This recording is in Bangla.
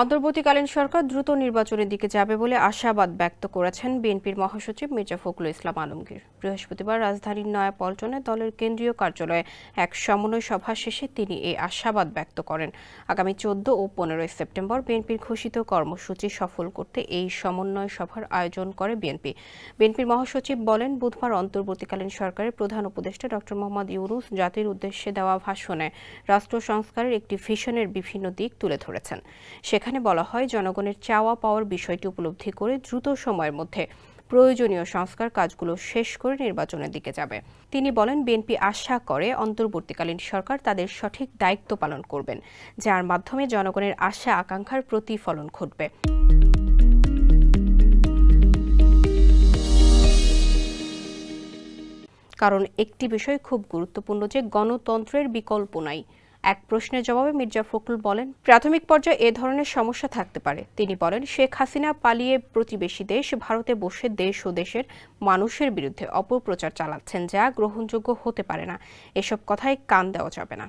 অন্তর্বর্তীকালীন সরকার দ্রুত নির্বাচনের দিকে যাবে বলে আশাবাদ ব্যক্ত করেছেন বিএনপির মহাসচিব মির্জা ফখরুল ইসলাম আলমগীর। বৃহস্পতিবার রাজধানীর নয়াপল্টনে দলের কেন্দ্রীয় কার্যালয়ে এক সমন্বয় সভা শেষে তিনি এই আশাবাদ ব্যক্ত করেন। আগামী চোদ্দ ও পনেরোই সেপ্টেম্বর বিএনপির ঘোষিত কর্মসূচি সফল করতে এই সমন্বয় সভার আয়োজন করে বিএনপি। বিএনপির মহাসচিব বলেন, বুধবার অন্তর্বর্তীকালীন সরকারের প্রধান উপদেষ্টা ডক্টর মোহাম্মদ ইউনুস জাতির উদ্দেশ্যে দেওয়া ভাষণে রাষ্ট্র সংস্কারের একটি ভিশনের বিভিন্ন দিক তুলে ধরেছেন। সেখানে বলা হয়, জনগণের চাওয়া পাওয়ার বিষয়টি উপলব্ধি করে দ্রুত সময়ের মধ্যে প্রয়োজনীয় সংস্কার কাজগুলো শেষ করে নির্বাচনের দিকে যাবে। তিনি বলেন, বিএনপি আশা করে অন্তর্বর্তীকালীন সরকার তাদের সঠিক দায়িত্ব পালন করবেন, যার মাধ্যমে জনগণের আশা আকাঙ্ক্ষার প্রতিফলন ঘটবে। কারণ একটি বিষয় খুব গুরুত্বপূর্ণ যে, গণতন্ত্রের বিকল্প নাই। এক প্রশ্নের জবাবে মির্জা ফখরুল বলেন, প্রাথমিক পর্যায়ে এ ধরনের সমস্যা থাকতে পারে। তিনি বলেন, শেখ হাসিনা পালিয়ে প্রতিবেশী দেশ, ভারতে বসে দেশ ও দেশের মানুষের বিরুদ্ধে অপপ্রচার চালাচ্ছেন, যা গ্রহণযোগ্য হতে পারে না। এসব কথায় কান দেওয়া যাবে না।